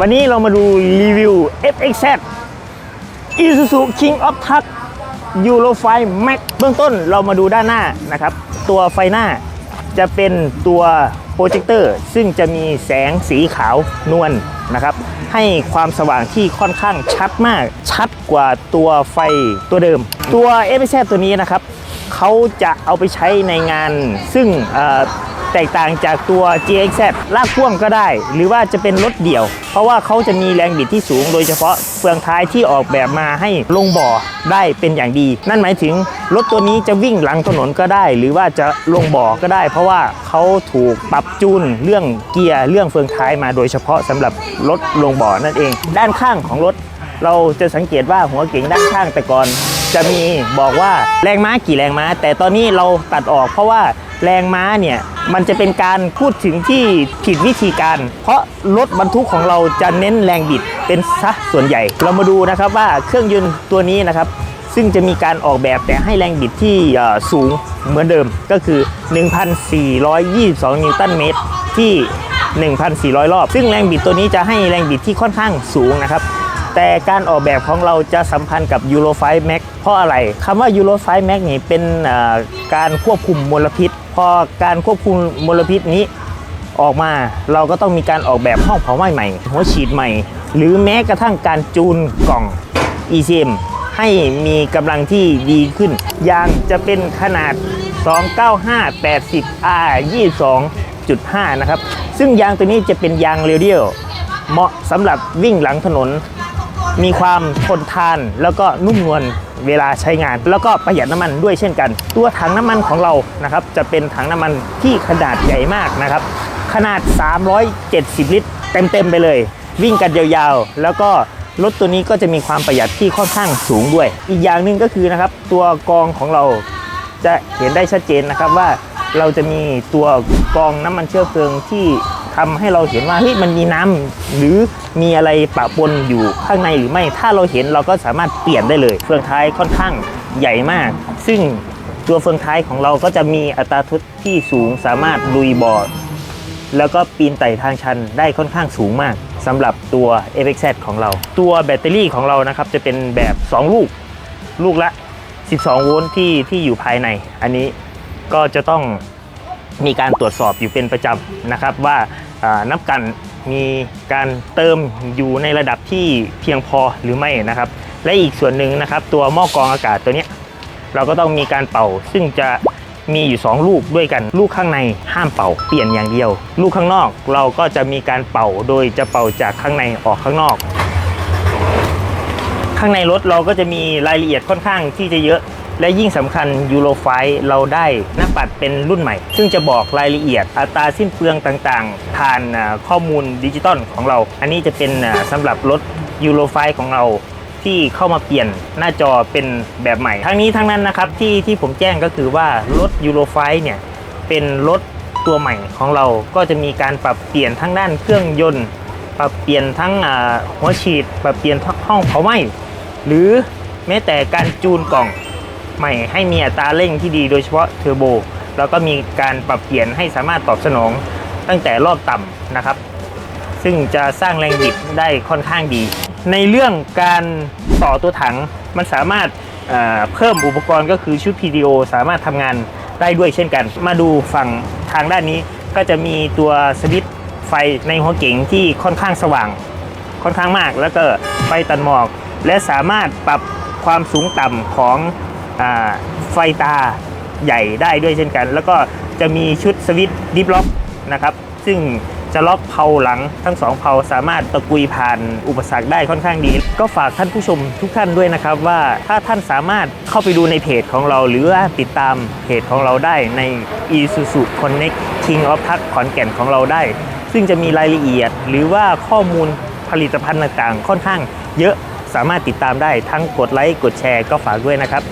วันนี้เรามาดูรีวิว FXZ Isuzu King of Truck Euro 5 Max เบื้องต้นเรามาดูด้านหน้านะครับ ตัวไฟหน้าจะเป็นตัวโปรเจคเตอร์ ซึ่งจะมีแสงสีขาวนวลนะครับ ให้ความสว่างที่ค่อนข้างชัดมาก ชัดกว่าตัวไฟตัวเดิม ตัว FXZ ตัวนี้นะครับเขาจะเอาไปใช้ในงานซึ่ง แตกต่างจากตัว GXZ ลากพ่วงก็ได้ หรือว่าจะเป็นรถเดี่ยว เพราะว่าเขาจะมีแรงบิดที่สูง โดยเฉพาะเฟืองท้ายที่ออกแบบมาให้ลงบ่อได้เป็นอย่างดี นั่นหมายถึงรถตัวนี้จะวิ่งหลังถนนก็ได้ หรือว่าจะลงบ่อก็ได้ เพราะว่าเขาถูกปรับจูนเรื่องเกียร์เรื่องเฟืองท้ายมาโดยเฉพาะสำหรับรถลงบ่อนั่นเอง ด้านข้างของรถเราจะสังเกตว่าหัวเก๋งด้านข้างแต่ก่อน จะมีบอกว่าแรงม้ากี่แรงม้า แต่ตอนนี้เราตัดออกเพราะว่า แรงม้าเนี่ยมันจะเป็นการพูดถึงที่ผิดวิธีการ เพราะรถบรรทุกของเราจะเน้นแรงบิดเป็นซะส่วนใหญ่ เรามาดูนะครับว่าเครื่องยนต์ตัวนี้นะครับ ซึ่งจะมีการออกแบบแต่ให้แรงบิดที่สูงเหมือนเดิมก็คือ 1,422 นิวตันเมตรที่ 1,400 รอบ ซึ่งแรงบิดตัวนี้จะให้แรงบิดที่ค่อนข้างสูงนะครับ แต่การออกแบบของเราจะสัมพันธ์กับ Euro 5 Max เพราะอะไรคำว่า Euro 5 Max นี่เป็นการควบคุมมลพิษ พอการควบคุมมลพิษนี้ออกมาเราก็ต้องมีการออกแบบห้องเผาไหม้ใหม่หัวฉีดใหม่ หรือแม้กระทั่งการจูนกล่อง ECM ให้มีกำลังที่ดีขึ้น ยางจะเป็นขนาด 295 80 R 22.5 นะครับ ซึ่งยางตัวนี้จะเป็นยางเรียวเดียว เหมาะสำหรับวิ่งหลังถนน มีความทนทานแล้วก็นุ่มนวลเวลาใช้งาน แล้วก็ประหยัดน้ำมันด้วยเช่นกัน ตัวถังน้ำมันของเรานะครับจะเป็นถังน้ำมันที่ขนาดใหญ่มากนะครับ ขนาด 370 ลิตร เต็มๆไปเลย วิ่งกันยาวๆ แล้วก็รถตัวนี้ก็จะมีความประหยัดที่ค่อนข้างสูงด้วย อีกอย่างหนึ่งก็คือนะครับตัวกองของเราจะเห็นได้ชัดเจนนะครับว่าเราจะมีตัวกองน้ำมันเชื้อเพลิงที่ ทำให้เราเห็นว่าเฮ้ยมันมีน้ำหรือมีอะไรปะปนอยู่ข้างในหรือไม่ ถ้าเราเห็นเราก็สามารถเปลี่ยนได้เลยเฟืองท้ายค่อนข้างใหญ่มาก ซึ่งตัวเฟืองท้ายของเราก็จะมีอัตราทุที่สูงสามารถลุยบอร์ดแล้วก็ปีนไต่ทางชันได้ค่อนข้างสูงมากสำหรับตัว FXZ ของเรา ตัวแบตเตอรี่ของเรานะครับจะเป็นแบบ 2 ลูก ลูกละ 12 โวลต์ที่ที่อยู่ภายใน อันนี้ก็จะต้อง มีการตรวจสอบอยู่เป็นประจำนะครับว่าน้ำกันมีการเติมอยู่ในระดับที่เพียงพอหรือไม่นะครับ และอีกส่วนหนึ่งนะครับ ตัวหม้อกรองอากาศตัวนี้เราก็ต้องมีการเป่า ซึ่งจะมีอยู่ 2 ลูกด้วยกันลูกข้างในห้ามเป่าเปลี่ยนอย่างเดียว ลูกข้างนอกเราก็จะมีการเป่าโดยจะเป่าจากข้างในออกข้างนอก ข้างในรถเราก็จะมีรายละเอียดค่อนข้างที่จะเยอะ และยิ่งสำคัญยูโรไฟเราได้หน้าปัดเป็นรุ่นใหม่ ซึ่งจะบอกรายละเอียดอัตราสิ้นเปลืองต่างๆ ผ่านข้อมูลดิจิตอลของเรา อันนี้จะเป็นอ่าสำหรับรถยูโรไฟของเราที่เข้ามาเปลี่ยนหน้าจอเป็นแบบใหม่ ทั้งนี้ทั้งนั้นนะครับที่ที่ผมแจ้งก็คือว่ารถยูโรไฟเนี่ยเป็นรถตัวใหม่ของเราก็จะมีการปรับเปลี่ยนทั้งด้านเครื่องยนต์ ปรับเปลี่ยนทั้งหัวฉีด ปรับเปลี่ยนทั้งห้องเผาไหม้หรือแม้แต่การจูนกล่อง ใหม่ให้มีอัตราเร่งที่ดีโดยเฉพาะเทอร์โบแล้วก็มีการปรับเปลี่ยนให้สามารถตอบสนองตั้งแต่รอบต่ำนะครับ ซึ่งจะสร้างแรงบิดได้ค่อนข้างดี ในเรื่องการต่อตัวถังมันสามารถเพิ่มอุปกรณ์ก็คือชุด PDO สามารถทำงานได้ด้วยเช่นกัน มาดูฝั่งทางด้านนี้ก็จะมีตัวสวิตช์ไฟในหัวเก๋งที่ค่อนข้างสว่าง ค่อนข้างมาก แล้วก็ไฟตัดหมอก และสามารถปรับความสูงต่ำของ ไฟตาใหญ่ได้ด้วยเช่นกัน แล้วก็จะมีชุดสวิตดิฟล็อกนะครับซึ่งจะล็อกเพาหลังทั้งสองเพาสามารถตะกุยผ่านอุปสรรคได้ค่อนข้างดี ก็ฝากท่านผู้ชมทุกท่านด้วยนะครับว่าถ้าท่านสามารถเข้าไปดูในเพจของเรา หรือว่าติดตามเพจของเราได้ใน Isuzu Connect King of Truck ขอนแก่นของเราได้ ซึ่งจะมีรายละเอียด หรือว่าข้อมูลผลิตภัณฑ์ต่างๆ ค่อนข้างเยอะสามารถติดตามได้ทั้งกดไลค์กดแชร์ก็ฝากด้วยนะครับ